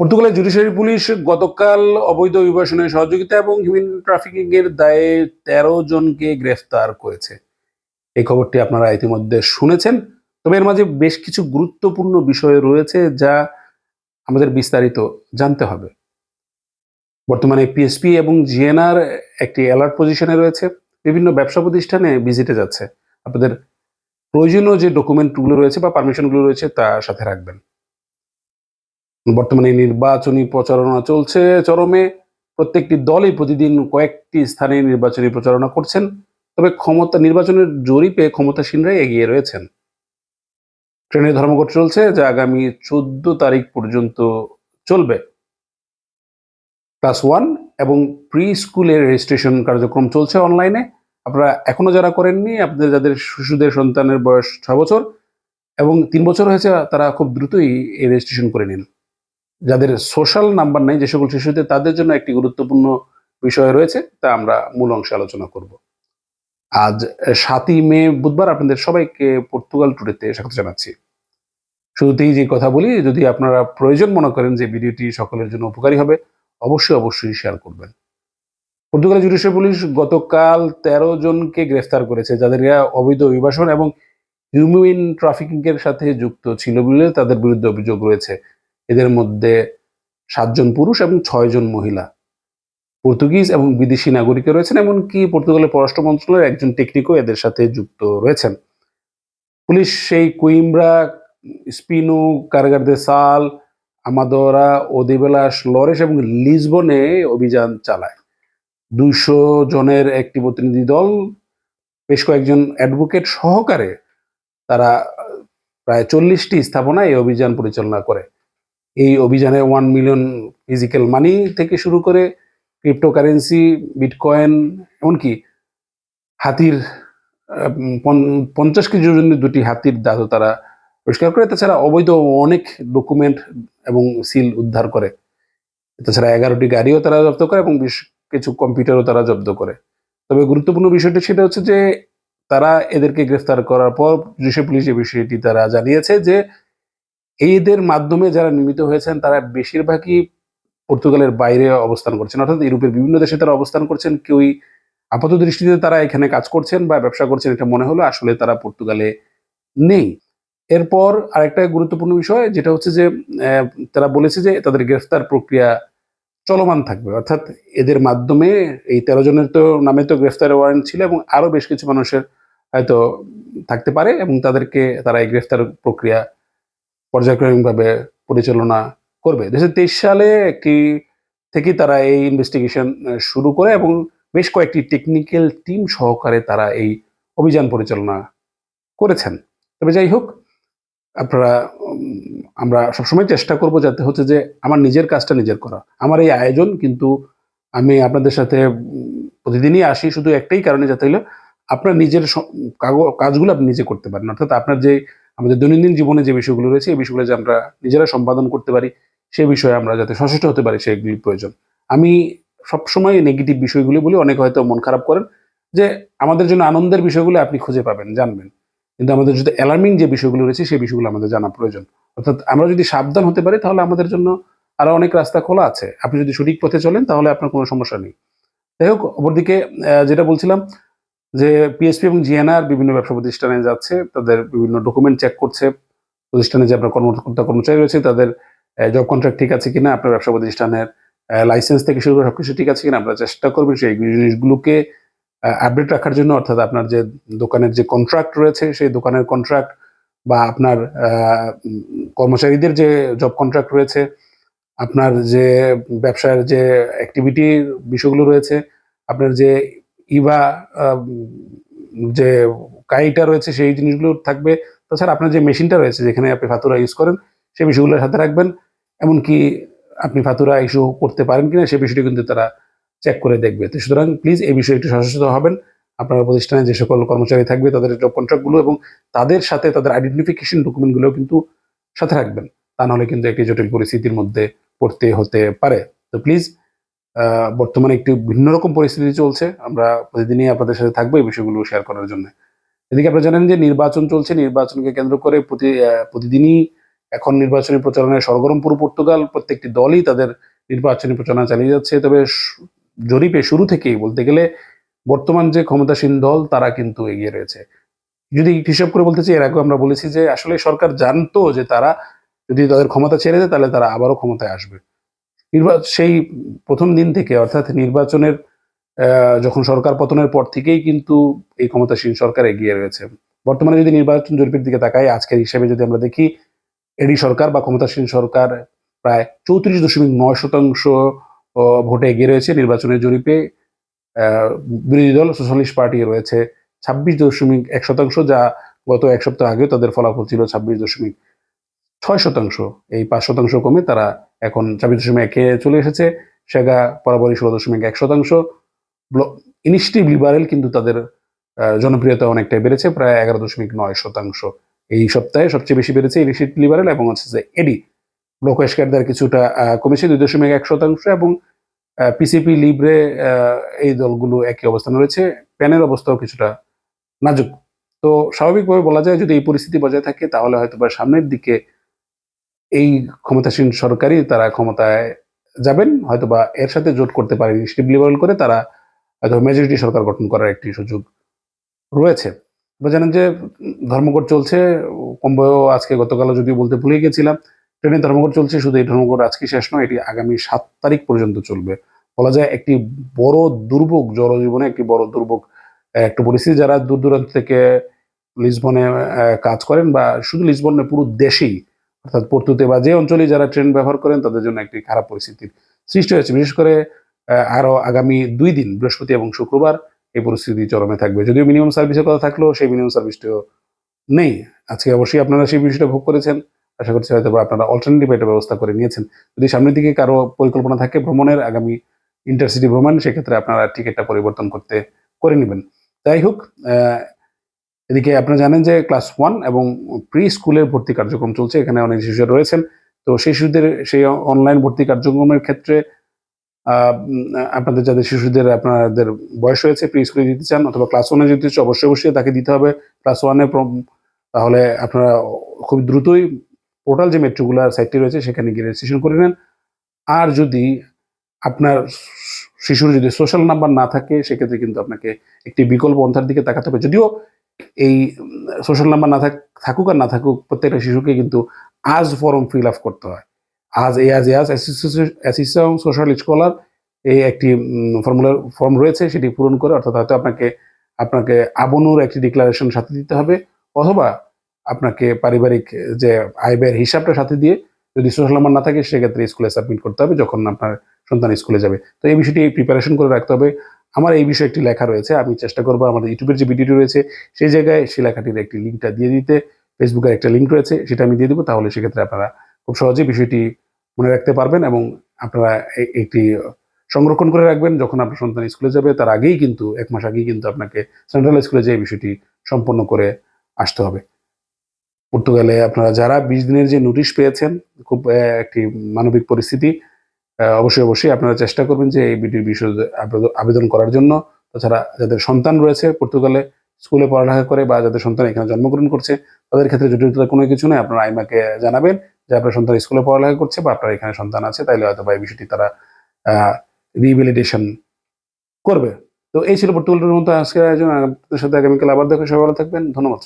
পর্তুগালের judiciary police গতকাল অবৈধ অভিবাসনের সহযোগিতা এবং হিউম্যান ট্রাফিকিং এর দায়ে তেরো জনকে গ্রেফতার করেছে। এই খবরটি আপনারা ইতিমধ্যে শুনেছেন। তবে এর মাঝে বেশ কিছু গুরুত্বপূর্ণ বিষয় রয়েছে যা আমাদের বিস্তারিত জানতে হবে। বর্তমানে পিএসপি এবং জিএনআর একটি অ্যালার্ট পজিশনে রয়েছে। বিভিন্ন ব্যবসা প্রতিষ্ঠানে ভিজিটে যাচ্ছে। আপনাদের প্রয়োজনীয় যে ডকুমেন্টগুলো রয়েছে বা পারমিশনগুলো রয়েছে তা সাথে রাখবেন। বর্তমানে নির্বাচনী প্রচারণা চলছে চরমে। প্রত্যেকটি দলই প্রতিদিন কয়েকটি স্থানে নির্বাচনী প্রচারণা করছেন। তবে ক্ষমতা, নির্বাচনের জরিপে ক্ষমতাসীনরাই এগিয়ে রয়েছেন। ট্রেনের ধর্মঘট চলছে যা আগামী চোদ্দ তারিখ পর্যন্ত চলবে। ক্লাস ওয়ান এবং প্রি স্কুলের রেজিস্ট্রেশন কার্যক্রম চলছে অনলাইনে। আপনারা এখনও যারা করেননি, আপনাদের, যাদের শিশুদের সন্তানের বয়স ছ বছর এবং তিন বছর হয়েছে, তারা খুব দ্রুতই এই রেজিস্ট্রেশন করে নিন। যাদের সোশ্যাল নাম্বার নেই, যে সকল শিশুদের, তাদের জন্য একটি গুরুত্বপূর্ণ বিষয় রয়েছে, তা আমরা মূল অংশে আলোচনা করব। আজ সাতই মে বুধবার আপনাদের সবাইকে পর্তুগাল ট্যুরেতে স্বাগত জানাচ্ছি। শুরুতেই যে কথা বলি, যদি আপনারা প্রয়োজন মনে করেন যে ভিডিওটি সকলের জন্য উপকারী হবে, অবশ্যই অবশ্যই শেয়ার করবেন। পর্তুগালের জুডিশিয়াল পুলিশ গতকাল তেরো জনকে গ্রেফতার করেছে, যাদের অবৈধ অভিবাসন এবং হিউম্যান ট্রাফিকিং এর সাথে যুক্ত ছিল বলে তাদের বিরুদ্ধে অভিযোগ রয়েছে। এদের মধ্যে সাতজন পুরুষ এবং ছয়জন মহিলা। পর্তুগিজ এবং বিদেশি নাগরিকও রয়েছেন, এমনকি পর্তুগালের পররাষ্ট্র মন্ত্রণালয়ের একজন টেকনিকও এদের সাথে যুক্ত রয়েছেন। পুলিশ সেই কুইমব্রা, স্পিনো কারগার দে সাল আমাদোরা, ওদিবেলাস লরেস এবং লিসবনে অভিযান চালায়। দুইশো জনের একটি প্রতিনিধি দল, বেশ কয়েকজন অ্যাডভোকেট সহকারে তারা প্রায় চল্লিশটি স্থাপনায় এই অভিযান পরিচালনা করে। এই অভিযানে ওয়ান মিলিয়ন ফিজিক্যাল মানি থেকে শুরু করে ক্রিপ্টোকারেন্সি বিটকয়েন এমনকি হাতির পঞ্চাশ কেজি ওজনের দুটি হাতির দাঁতও তারা পরিষ্কার করে। তাছাড়া অবৈধ অনেক ডকুমেন্ট এবং সিল উদ্ধার করে। তাছাড়া এগারোটি গাড়িও তারা জব্দ করে এবং বেশ কিছু কম্পিউটারও তারা জব্দ করে। তবে গুরুত্বপূর্ণ বিষয়টি সেটা হচ্ছে যে তারা এদেরকে গ্রেফতার করার পর জুডিশিয়াল পুলিশ এই বিষয়টি তারা জানিয়েছে যে এদের মাধ্যমে যারা নির্মিত হয়েছেন, তারা বেশিরভাগই পর্তুগালের বাইরে অবস্থান করছেন। অর্থাৎ ইউরোপের বিভিন্ন দেশে তারা অবস্থান করছেন, কেউই আপাত দৃষ্টিতে তারা এখানে কাজ করছেন বা ব্যবসা করছেন, এটা মনে হলো আসলে তারা পর্তুগালে নেই। এরপর আরেকটা গুরুত্বপূর্ণ বিষয়, যেটা হচ্ছে যে তারা বলেছে যে তাদের গ্রেফতার প্রক্রিয়া চলমান থাকবে। অর্থাৎ এদের মাধ্যমে এই তেরো জনের তো নামে তো গ্রেফতার ওয়ারেন্ট ছিল এবং আরও বেশ কিছু মানুষের হয়তো থাকতে পারে এবং তাদেরকে তারা এই গ্রেফতার প্রক্রিয়া পর্যায়ক্রমিকভাবে পরিচালনা করবে। দু সালে একটি থেকে তারা এই ইনভেস্টিগেশন শুরু করে এবং বেশ কয়েকটি টেকনিক্যাল টিম সহকারে তারা এই অভিযান পরিচালনা করেছেন। তবে যাই হোক, আপনারা আমরা সবসময় চেষ্টা করব যাতে হচ্ছে যে আমার নিজের কাজটা নিজের করা। আমার এই আয়োজন কিন্তু আমি আপনাদের সাথে প্রতিদিনই আসি শুধু একটাই কারণে যাতে হলো আপনার নিজের কাজগুলো আপনি নিজে করতে পারেন। অর্থাৎ আপনার যে আমাদের দৈনন্দিন জীবনে যে বিষয়গুলো রয়েছে, এই বিষয়গুলো যে আমরা নিজেরা সম্পাদন করতে পারি, সে বিষয়ে আমরা যাতে সচেষ্ট হতে পারি সেগুলি প্রয়োজন। আমি সবসময় নেগেটিভ বিষয়গুলি বলি, অনেকে হয়তো মন খারাপ করেন যে আমাদের জন্য আনন্দের বিষয়গুলো আপনি খুঁজে পাবেন, জানবেন। কিন্তু আমাদের যদি অ্যালার্মিং যে বিষয়গুলো রয়েছে সেই বিষয়গুলো আমাদের জানা প্রয়োজন। অর্থাৎ আমরা যদি সাবধান হতে পারি, তাহলে আমাদের জন্য আরও অনেক রাস্তা খোলা আছে। আপনি যদি সঠিক পথে চলেন, তাহলে আপনার কোনো সমস্যা নেই। যাই হোক, অপরদিকে যেটা বলছিলাম যে পিএসপি এবং জিএনআর বিভিন্ন ব্যবসা প্রতিষ্ঠানে যাচ্ছে, তাদের বিভিন্ন ডকুমেন্ট চেক করছে, প্রতিষ্ঠানে যে আপনার কর্মকর্তা কর্মচারী রয়েছে, তাদের জব কন্ট্রাক্ট ঠিক আছে কিনা, আপনার ব্যবসা প্রতিষ্ঠানের লাইসেন্স থেকে শুরু করে সবকিছু ঠিক আছে কিনা আমরা চেষ্টা করবেন সেই জিনিসগুলোকে আপডেট রাখার জন্য, অর্থাৎ আপনার যে দোকানের যে কন্ট্রাক্ট রয়েছে, সেই দোকানের কন্ট্রাক্ট বা আপনার কর্মচারীদের যে জব কন্ট্রাক্ট রয়েছে, আপনার যে ব্যবসার যে অ্যাক্টিভিটির বিষয়গুলো রয়েছে, আপনার যে ইভা যে কাইটা রয়েছে সেই জিনিসগুলো থাকবে। তাছাড়া আপনার যে মেশিনটা রয়েছে যেখানে আপনি ফাতুরা ইউজ করেন, সেই বিষয়গুলোর সাথে রাখবেন। এমনকি আপনি ফাতুরা ইস্যু করতে পারেন কিনা সেই বিষয়টি কিন্তু তারা চেক করে দেখবে। তো সুতরাং প্লিজ এই বিষয়ে একটু সচেতন হবেন। আপনার প্রতিষ্ঠানে যে সকল কর্মচারী থাকবে, তাদের জব কন্ট্রাক্টগুলো এবং তাদের সাথে তাদের আইডেন্টিফিকেশন ডকুমেন্টগুলো কিন্তু সাথে রাখবেন। তা নাহলে কিন্তু একটি জটিল পরিস্থিতির মধ্যে পড়তে হতে পারে। তো প্লিজ বর্তমানে একটু ভিন্ন রকম পরিস্থিতি চলছে। আমরা প্রতিদিনই আপনাদের সাথে থাকব এই বিষয়গুলো শেয়ার করার জন্য। এদিকে আপনারা জানেন যে নির্বাচন চলছে। নির্বাচনকে কেন্দ্র করে প্রতি প্রতিদিনই এখন নির্বাচনী প্রচারণায় সরগরম পুরো পর্তুগাল প্রত্যেকটি দলই তাদের নির্বাচনী প্রচারণা চালিয়ে যাচ্ছে। তবে জরিপে শুরু থেকেই বলতে গেলে বর্তমান যে ক্ষমতাসীন দল তারা কিন্তু এগিয়ে রয়েছে। যদি হিসাব করে বলতে চাই, এর আগে আমরা বলেছি যে আসলে সরকার জানতো যে তারা যদি তাদের ক্ষমতা ছেড়ে দেয় তাহলে তারা আবারও ক্ষমতায় আসবে। নির্বা- সেই প্রথম দিন থেকে অর্থাৎ নির্বাচনের যখন সরকার পতনের পর থেকেই কিন্তু এই ক্ষমতাসীন সরকার এগিয়ে রয়েছে। বর্তমানে যদি নির্বাচন জরিপের দিকে তাকাই, আজকের হিসাবে যদি আমরা দেখি, এডি সরকার বা ক্ষমতাসীন সরকার প্রায় চৌত্রিশ দশমিক নয় শতাংশ ভোটে এগিয়ে রয়েছে নির্বাচনের জরিপে। বিরোধী দল সোশ্যালিস্ট পার্টি রয়েছে ছাব্বিশ দশমিক এক শতাংশ, যা গত এক সপ্তাহ আগেও তাদের ফলাফল ছিল ছাব্বিশ দশমিক ছয় শতাংশ, এই পাঁচ শতাংশ কমে তারা এখন ছাব্বিশ দশমিক একে চলে এসেছে। সেগা বরাবরই ষোলো দশমিক এক শতাংশ। ইনিশিয়েটিভ লিবারেল কিন্তু তাদের জনপ্রিয়তা অনেকটাই বেড়েছে, প্রায় এগারো দশমিক নয় শতাংশ। এই সপ্তাহে সবচেয়ে বেশি বেড়েছে ইনিশিয়েটিভ লিবারেল এবং হচ্ছে যে এডি। লোকেশকারদের কিছুটা কমেছে দুই দশমিক এক শতাংশ এবং পিসিপি লিব্রে এই দলগুলো একই অবস্থানে রয়েছে। প্যানের অবস্থাও কিছুটা নাজুক। তো স্বাভাবিকভাবে বলা যায় যদি এই পরিস্থিতি বজায় থাকে তাহলে হয়তো বা সামনের দিকে এই ক্ষমতাসীন সরকারই তারা ক্ষমতায় যাবেন হয়তো বা এর সাথে জোট করতে পারে ইনিশিয়েটিভ লিবারেল করে তারা হয়তো মেজরিটি সরকার গঠন করার একটি সুযোগ রয়েছে। আপনারা জানেন যে ধর্মঘট চলছে কম্বয় আজকে গতকালও যদিও বলতে ভুলে গেছিলাম ট্রেনের ধর্মঘট চলছে, শুধু এই ধর্মঘট আজকে শেষ নয়, এটি আগামী সাত তারিখ পর্যন্ত চলবে। বলা যায় একটি বড় দুর্ভোগ, জনজীবনে একটি বড় দুর্ভোগ একটা পরিস্থিতি যারা দূর দূরান্ত থেকে লিসবনে কাজ করেন বা শুধু লিসবনে পুরো দেশেই অর্থাৎ পর্তুতে বা যে অঞ্চলে যারা ট্রেন ব্যবহার করেন তাদের জন্য একটি খারাপ পরিস্থিতির সৃষ্টি হয়েছে। বিশেষ করে আহ, আরও আগামী দুই দিন বৃহস্পতি এবং শুক্রবার এই পরিস্থিতি চরমে থাকবে। যদিও মিনিমাম সার্ভিসের কথা থাকলেও সেই মিনিমাম সার্ভিসটিও নেই। আজকে অবশ্যই আপনারা সেই বিষয়টা ভোগ করেছেন। আশা করছি হয়তো আপনারা অল্টারনেটিভ একটা ব্যবস্থা করে নিয়েছেন। যদি সামনের দিকে কারও পরিকল্পনা থাকে ভ্রমণের আগামী ইন্টারসিটি ভ্রমণ সেক্ষেত্রে আপনারা টিকিটটা পরিবর্তন করতে করে নেবেন। যাই হোক এদিকে আপনারা জানেন যে ক্লাস ওয়ান এবং প্রি স্কুলের ভর্তি কার্যক্রম চলছে, এখানে অনেক শিশুরা রয়েছেন। তো সেই শিশুদের, সেই অনলাইন ভর্তি কার্যক্রমের ক্ষেত্রে আপনাদের যাদের শিশুদের, আপনাদের বয়স হয়েছে প্রি স্কুলে দিতে চান অথবা ক্লাস ওয়ানে চান, অবশ্যই অবশ্যই তাকে দিতে হবে। ক্লাস ওয়ানে তাহলে আপনারা খুব দ্রুতই পোর্টাল যে মেট্রোগুলার সাইটটি রয়েছে, সেখানে গিয়ে রেজিস্ট্রেশন করে নেন। আর যদি আপনার শিশুর যদি সোশ্যাল নাম্বার না থাকে, সেক্ষেত্রে কিন্তু আপনাকে একটি বিকল্প পন্থার দিকে তাকাতে হবে। যদিও এই সোশ্যাল নাম্বার না থাক, থাকুক আর না থাকুক, প্রত্যেকটা শিশুকে কিন্তু আজ ফর্ম ফিল আপ করতে হয়। আজ এ আজ এ, আজ অ্যাসিস্ট্যান্ট সোশ্যাল স্কলার এই একটি ফর্মুলার ফর্ম রয়েছে, সেটি পূরণ করে অর্থাৎ হয়তো আপনাকে আপনাকে আবনুর একটি ডিক্লারেশন সাথে দিতে হবে, অথবা আপনাকে পারিবারিক যে আয় ব্যয়ের হিসাবটা সাথে দিয়ে যদি সোশ্যাল নাম্বার না থাকে, সেক্ষেত্রে স্কুলে সাবমিট করতে হবে, যখন আপনার সন্তান স্কুলে যাবে। তো এই বিষয়টি প্রিপারেশন করে রাখতে হবে। আমার এই বিষয়ে একটি লেখা রয়েছে, আমি চেষ্টা করব আমাদের ইউটিউবের যে ভিডিওটি রয়েছে, সেই জায়গায় সেই লেখাটির একটি লিঙ্কটা দিয়ে দিতে ফেসবুকের একটা লিঙ্ক রয়েছে, সেটা আমি দিয়ে দেবো, তাহলে সেক্ষেত্রে আপনারা খুব সহজেই বিষয়টি মনে রাখতে পারবেন এবং আপনারা একটি সংরক্ষণ করে রাখবেন, যখন আপনার সন্তান স্কুলে যাবে, তার আগেই কিন্তু, এক মাস আগেই কিন্তু আপনাকে সেন্ট্রাল স্কুলে যে বিষয়টি সম্পন্ন করে আসতে হবে। পর্তুগালে আপনারা যারা বিশ দিনের যে নোটিশ পেয়েছেন, খুব একটি মানবিক পরিস্থিতি অবশ্যই অবশ্যই আপনারা চেষ্টা করবেন যে এই বিটির বিষয়ে আবেদ- আবেদন করার জন্য। তাছাড়া যাদের সন্তান রয়েছে, পর্তুগালে স্কুলে পড়ালেখা করে বা যাদের সন্তান এখানে জন্মগ্রহণ করছে, তাদের ক্ষেত্রে জটিলতা কোনো কিছু নেই। আপনারা আইমাকে জানাবেন যে আপনার সন্তান স্কুলে পড়ালেখা করছে বা আপনার এখানে সন্তান আছে, তাইলে হয়তো বা এই বিষয়টি তারা রিভ্যালিডেশন করবে। তো এই ছিল পর্তুগালের মতো আজকের আয়োজন। আপনাদের সাথে আগামীকাল আবার দেখা সবাই ভালো থাকবেন। ধন্যবাদ।